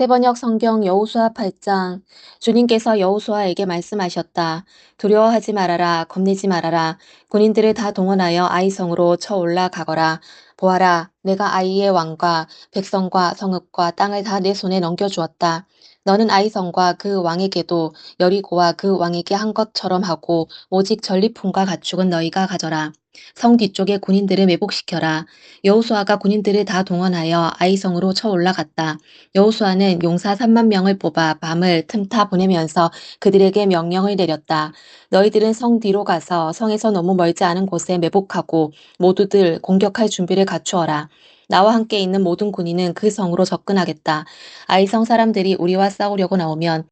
세번역 성경 여호수아 8장 주님께서 여호수아에게 말씀하셨다. 두려워하지 말아라. 겁내지 말아라. 군인들을 다 동원하여 아이성으로 쳐 올라가거라. 보아라. 내가 아이의 왕과 백성과 성읍과 땅을 다 내 손에 넘겨 주었다. 너는 아이성과 그 왕에게도 여리고와 그 왕에게 한 것처럼 하고 오직 전리품과 가축은 너희가 가져라. 성 뒤쪽에 군인들을 매복시켜라. 여호수아가 군인들을 다 동원하여 아이성으로 쳐 올라갔다. 여호수아는 용사 3만 명을 뽑아 밤을 틈타 보내면서 그들에게 명령을 내렸다. 너희들은 성 뒤로 가서 성에서 너무 멀지 않은 곳에 매복하고 모두들 공격할 준비를 갖추어라. 나와 함께 있는 모든 군인은 그 성으로 접근하겠다. 아이성 사람들이 우리와 싸우려고 나오면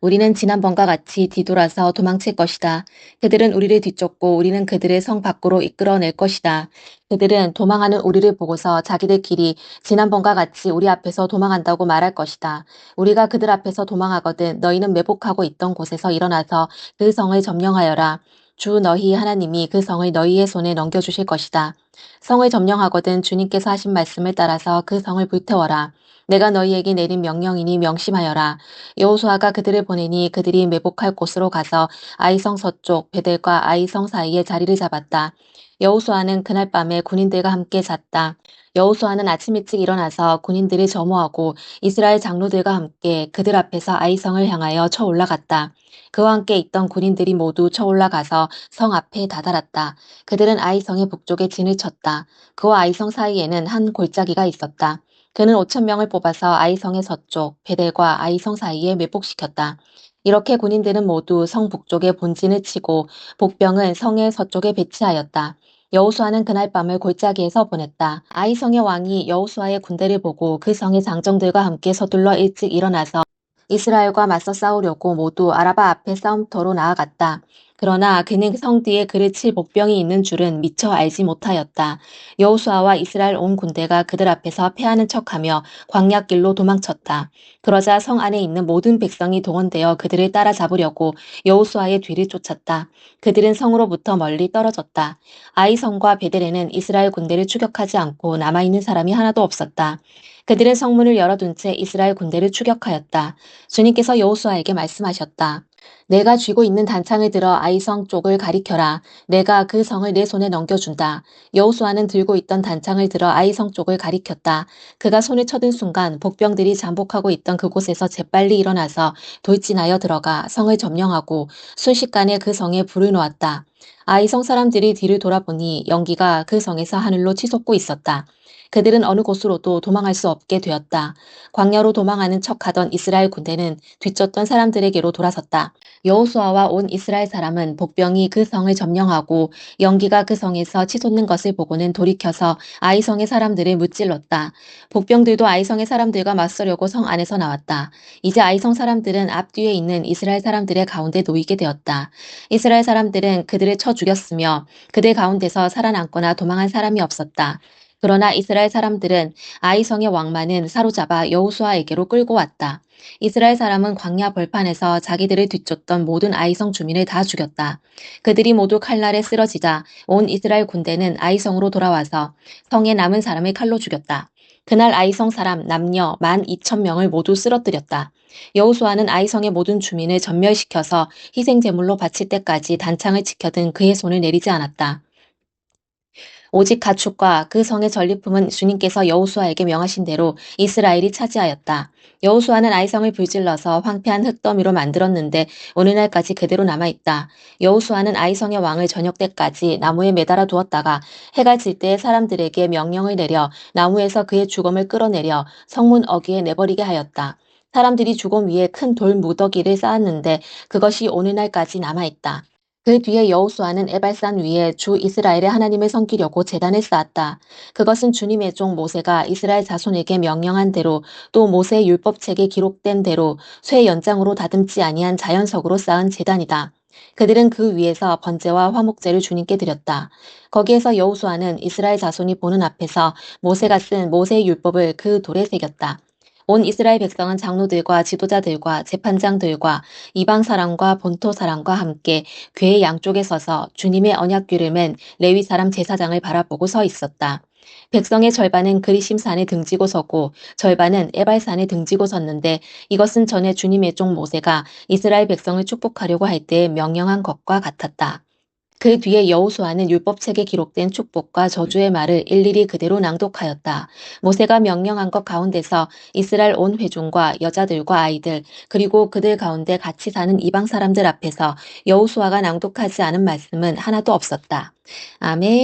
우리는 지난번과 같이 뒤돌아서 도망칠 것이다. 그들은 우리를 뒤쫓고 우리는 그들을 성 밖으로 이끌어낼 것이다. 그들은 도망하는 우리를 보고서 자기들끼리 지난번과 같이 우리 앞에서 도망한다고 말할 것이다. 우리가 그들 앞에서 도망하거든 너희는 매복하고 있던 곳에서 일어나서 그 성을 점령하여라. 주 너희 하나님이 그 성을 너희의 손에 넘겨주실 것이다. 성을 점령하거든 주님께서 하신 말씀을 따라서 그 성을 불태워라. 내가 너희에게 내린 명령이니 명심하여라. 여호수아가 그들을 보내니 그들이 매복할 곳으로 가서 아이성 서쪽 베델과 아이성 사이에 자리를 잡았다. 여호수아는 그날 밤에 군인들과 함께 잤다. 여호수아는 아침 일찍 일어나서 군인들을 점호하고 이스라엘 장로들과 함께 그들 앞에서 아이성을 향하여 쳐 올라갔다. 그와 함께 있던 군인들이 모두 쳐 올라가서 성 앞에 다다랐다. 그들은 아이성의 북쪽에 진을 쳤다. 그와 아이성 사이에는 한 골짜기가 있었다. 그는 5천 명을 뽑아서 아이성의 서쪽, 베델과 아이성 사이에 매복시켰다. 이렇게 군인들은 모두 성 북쪽에 본진을 치고 복병은 성의 서쪽에 배치하였다. 여호수아는 그날 밤을 골짜기에서 보냈다. 아이성의 왕이 여호수아의 군대를 보고 그 성의 장정들과 함께 서둘러 일찍 일어나서 이스라엘과 맞서 싸우려고 모두 아라바 앞에 싸움터로 나아갔다. 그러나 그는 성 뒤에 그를 칠 복병이 있는 줄은 미처 알지 못하였다. 여호수아와 이스라엘 온 군대가 그들 앞에서 패하는 척하며 광야길로 도망쳤다. 그러자 성 안에 있는 모든 백성이 동원되어 그들을 따라잡으려고 여호수아의 뒤를 쫓았다. 그들은 성으로부터 멀리 떨어졌다. 아이성과 베델에는 이스라엘 군대를 추격하지 않고 남아있는 사람이 하나도 없었다. 그들은 성문을 열어둔 채 이스라엘 군대를 추격하였다. 주님께서 여호수아에게 말씀하셨다. 내가 쥐고 있는 단창을 들어 아이성 쪽을 가리켜라. 내가 그 성을 내 손에 넘겨준다. 여호수아는 들고 있던 단창을 들어 아이성 쪽을 가리켰다. 그가 손을 쳐든 순간 복병들이 잠복하고 있던 그곳에서 재빨리 일어나서 돌진하여 들어가 성을 점령하고 순식간에 그 성에 불을 놓았다. 아이성 사람들이 뒤를 돌아보니 연기가 그 성에서 하늘로 치솟고 있었다. 그들은 어느 곳으로도 도망할 수 없게 되었다. 광야로 도망하는 척하던 이스라엘 군대는 뒤쫓던 사람들에게로 돌아섰다. 여호수아와 온 이스라엘 사람은 복병이 그 성을 점령하고 연기가 그 성에서 치솟는 것을 보고는 돌이켜서 아이성의 사람들을 무찔렀다. 복병들도 아이성의 사람들과 맞서려고 성 안에서 나왔다. 이제 아이성 사람들은 앞뒤에 있는 이스라엘 사람들의 가운데 놓이게 되었다. 이스라엘 사람들은 그들을 쳐 죽였으며 그들 가운데서 살아남거나 도망한 사람이 없었다. 그러나 이스라엘 사람들은 아이성의 왕만은 사로잡아 여호수아에게로 끌고 왔다. 이스라엘 사람은 광야 벌판에서 자기들을 뒤쫓던 모든 아이성 주민을 다 죽였다. 그들이 모두 칼날에 쓰러지자 온 이스라엘 군대는 아이성으로 돌아와서 성에 남은 사람을 칼로 죽였다. 그날 아이성 사람 남녀 만 이천 명을 모두 쓰러뜨렸다. 여호수아는 아이성의 모든 주민을 전멸시켜서 희생 제물로 바칠 때까지 단창을 지켜든 그의 손을 내리지 않았다. 오직 가축과 그 성의 전리품은 주님께서 여호수아에게 명하신 대로 이스라엘이 차지하였다. 여호수아는 아이성을 불질러서 황폐한 흙더미로 만들었는데 오늘날까지 그대로 남아있다. 여호수아는 아이성의 왕을 저녁 때까지 나무에 매달아 두었다가 해가 질 때 사람들에게 명령을 내려 나무에서 그의 죽음을 끌어내려 성문 어귀에 내버리게 하였다. 사람들이 죽음 위에 큰 돌 무더기를 쌓았는데 그것이 오늘날까지 남아있다. 그 뒤에 여호수아는 에발산 위에 주 이스라엘의 하나님을 섬기려고 재단을 쌓았다. 그것은 주님의 종 모세가 이스라엘 자손에게 명령한 대로 또 모세의 율법책에 기록된 대로 쇠 연장으로 다듬지 아니한 자연석으로 쌓은 재단이다. 그들은 그 위에서 번제와 화목제를 주님께 드렸다. 거기에서 여호수아는 이스라엘 자손이 보는 앞에서 모세가 쓴 모세의 율법을 그 돌에 새겼다. 온 이스라엘 백성은 장로들과 지도자들과 재판장들과 이방 사람과 본토 사람과 함께 괴의 양쪽에 서서 주님의 언약궤를 맨 레위 사람 제사장을 바라보고 서 있었다. 백성의 절반은 그리심산에 등지고 서고 절반은 에발산에 등지고 섰는데 이것은 전에 주님의 종 모세가 이스라엘 백성을 축복하려고 할 때 명령한 것과 같았다. 그 뒤에 여호수아는 율법책에 기록된 축복과 저주의 말을 일일이 그대로 낭독하였다. 모세가 명령한 것 가운데서 이스라엘 온 회중과 여자들과 아이들 그리고 그들 가운데 같이 사는 이방 사람들 앞에서 여호수아가 낭독하지 않은 말씀은 하나도 없었다. 아멘.